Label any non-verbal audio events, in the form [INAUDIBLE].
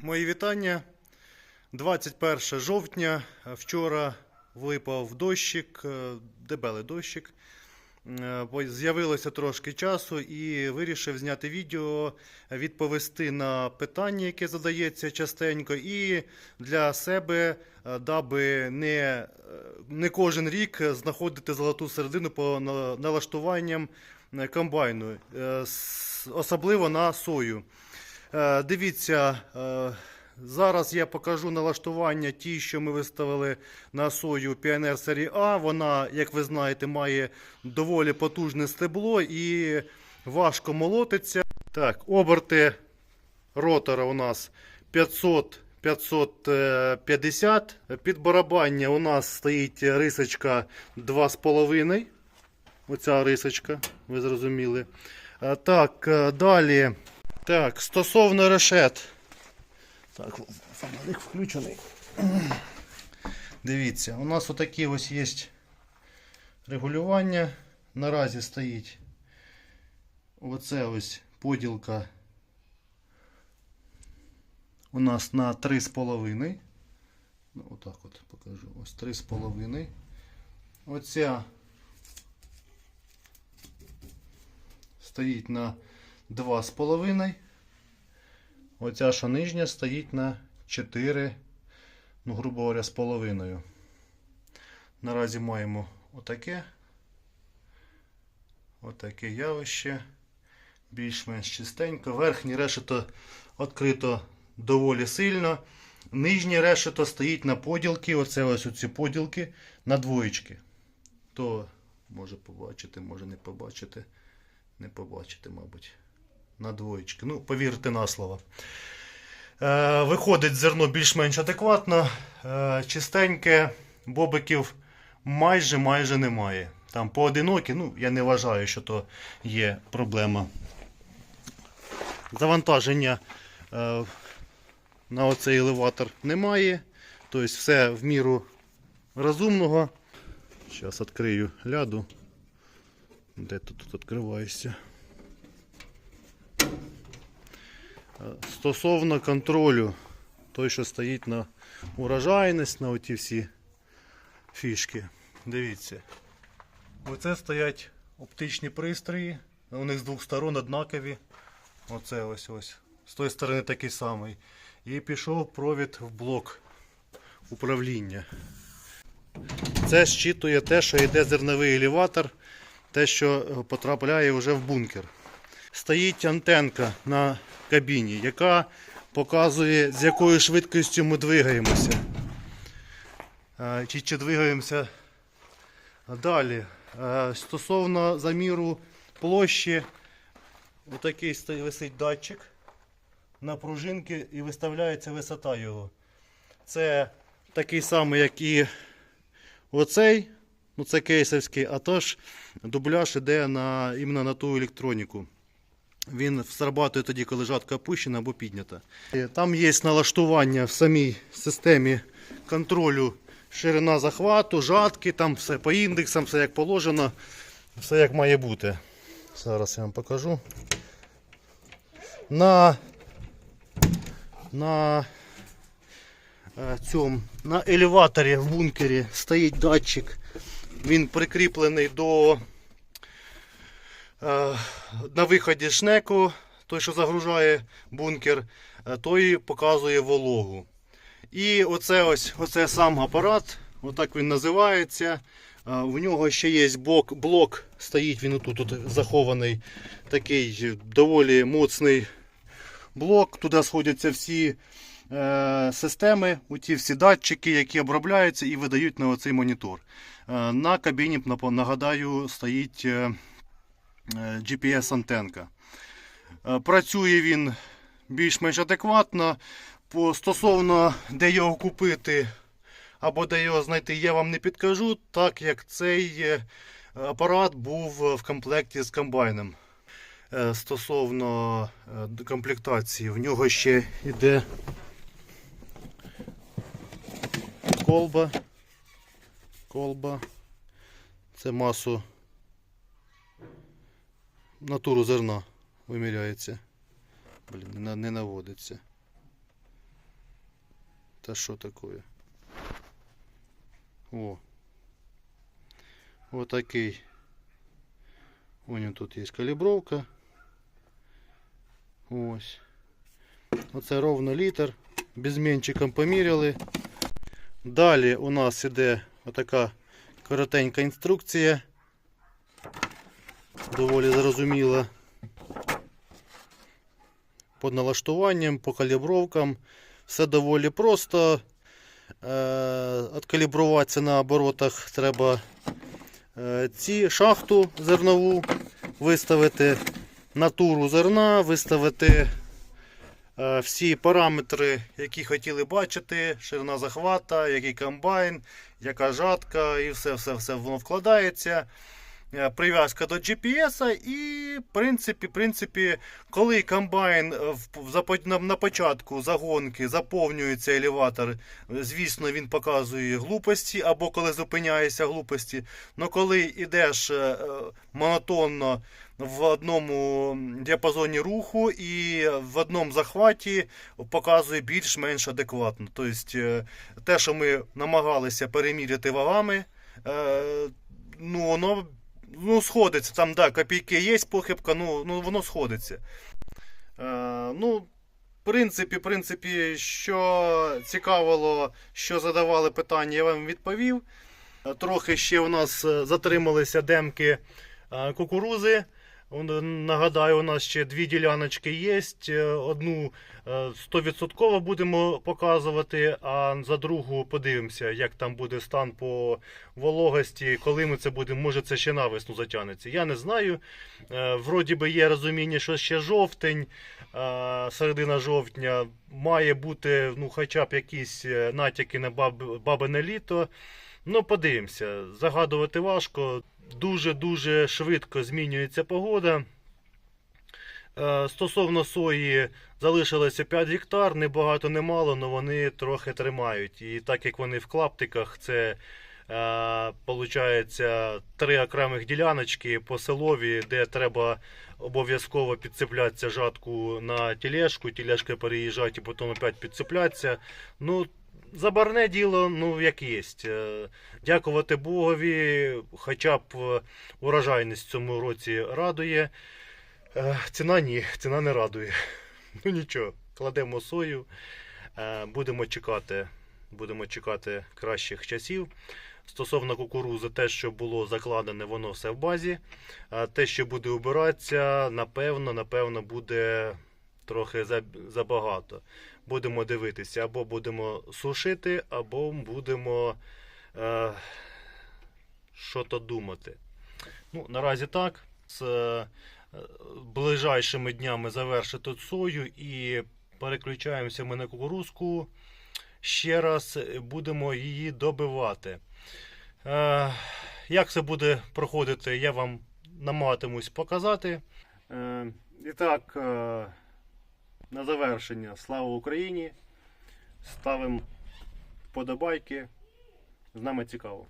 Мої вітання. 21 жовтня. Вчора випав дощик, е, дебелий дощик. Е, З'явилося трошки часу і вирішив зняти відео, відповісти на питання, яке задається частенько, і для себе, е, даби не, не кожен рік знаходити золоту середину по налаштуванням комбайну, особливо на сою. Е, Дивіться, е, зараз я покажу налаштування ті, що ми виставили на сою Pioneer серії А. Вона, як ви знаєте, має доволі потужне стебло і важко молотиться. Так, оберти ротора у нас 500 550. Під барабання у нас стоїть рисочка 2,5. Оця рисочка, ви зрозуміли. Е, Так, е, далі. Так, стосовно решет. Так, фонарик включений. Дивіться, у нас отакі ось є регулювання. Наразі стоїть оце ось поділка у нас на 3,5. Ну, отак от покажу. Ось 3,5. Оця стоїть на 2,5. Оця що нижня стоїть на 4, ну, грубо говоря, з половиною. Наразі маємо отаке. Отаке явище. Більш-менш чистенько. Верхнє решето відкрито доволі сильно. Нижнє решето стоїть на поділки. Оце ось ці поділки на двоєчки. То може побачити, може не побачити. Не побачити, мабуть на двоєчки. Ну, повірте на слово. Е, виходить зерно більш-менш адекватно. Е, чистеньке, бобиків майже майже немає. Там поодинокі, ну, я не вважаю, що то є проблема. Завантаження е, на оцей елеватор немає. Тобто все в міру розумного. Зараз відкрию ляду. Де ти тут відкриваєшся? Стосовно контролю, той, що стоїть на урожайність, на оті всі фішки. Дивіться. Оце стоять оптичні пристрої. У них з двох сторон однакові. Оце ось ось. З тої сторони такий самий. І пішов провід в блок управління. Це щитує те, що йде зерновий елеватор, те, що потрапляє вже в бункер стоїть антенка на кабіні, яка показує, з якою швидкістю ми двигаємося. Е, Чи, чи двигаємося далі. Е, Стосовно заміру площі, отакий висить датчик на пружинки і виставляється висота його. Це такий самий, як і оцей, ну це кейсовський, а тож дубляж іде на, іменно на ту електроніку. Він срабатує тоді, коли жатка опущена або піднята. Там є налаштування в самій системі контролю ширина захвату, жатки, там все по індексам, все як положено, все як має бути. Зараз я вам покажу. На, на, е, цьому, на елеваторі в бункері стоїть датчик. Він прикріплений до на виході шнеку, той, що загружає бункер, е, той показує вологу. І оце ось оце сам апарат, отак він називається. Е, В нього ще є блок, блок стоїть, він тут, тут захований такий доволі моцний блок. Туди сходяться всі е, системи, ті всі датчики, які обробляються і видають на оцей монітор. Е, на кабіні, нагадаю, стоїть. Е, GPS-антенка. Е, Працює він більш-менш адекватно. Стосовно де його купити або де його знайти, я вам не підкажу, так як цей е, апарат був в комплекті з комбайном. Стосовно комплектації, в нього ще йде колба. Колба. Це масу натуру зерна виміряється. Блін, не, наводиться. Это что такое? О. Вот такий. У нього тут є калібровка. Ось. Оце ровно літр. Безмінчиком поміряли. Далі у нас іде отака коротенька інструкція. Доволі зрозуміла. По налаштуванням, по калібровкам. Все доволі просто. Е, Откалібруватися на оборотах треба е, ці шахту зернову виставити, натуру зерна, виставити е, всі параметри, які хотіли бачити, ширина захвата, який комбайн, яка жатка, і все, все, все воно вкладається. Е, Прив'язка до GPS і, в принципі, принципі, коли комбайн е, на, початку загонки заповнюється елеватор, звісно, він показує глупості, або коли зупиняється глупості. Но коли йдеш е, монотонно в одному діапазоні руху і в одному захваті показує більш-менш адекватно. Тобто те, що ми намагалися переміряти вагами, ну воно ну, сходиться. Там, да, копійки є похибка, ну, ну воно сходиться. Е, ну, в принципі, принципі, що цікавило, що задавали питання, я вам відповів. Е, Трохи ще у нас е, затрималися демки е, кукурузи. Он, Нагадаю, у нас ще дві діляночки є. Е, Одну е, 100% будемо показувати, а за другу подивимося, як там буде стан по вологості, коли ми це будемо, може це ще навесну затягнеться. Я не знаю. Е, Вроді би є розуміння, що ще жовтень, е, середина жовтня має бути ну, хоча б якісь е, натяки на баб, бабине літо. Ну, подивимося. Загадувати важко. Дуже-дуже швидко змінюється погода. Е, Стосовно сої залишилося 5 гектар, не багато, не мало, але вони трохи тримають. І так як вони в клаптиках, це е, получається три окремих діляночки по селові, де треба обов'язково підцеплятися жатку на тележку, тележка переїжджати і потім опять підцеплятися. Ну, забарне діло, ну як є. Е, Дякувати Богові, хоча б е, урожайність в цьому році радує. Е, Ціна ні, ціна не радує. [LAUGHS] Ну нічого, кладемо сою, будемо чекати, будемо чекати кращих часів. Стосовно кукурузи, те, що було закладене, воно все в базі. Те, що буде убиратися, напевно, напевно, буде трохи забагато. Будемо дивитися, або будемо сушити, або будемо е, що-то думати. Ну, наразі так. З е, ближайшими днями завершити сою і переключаємося ми на кукурузку. Ще раз будемо її добивати. Е, як це буде проходити, я вам намагатимусь показати. Е, і так, е, на завершення слава Україні! Ставимо вподобайки. З нами цікаво.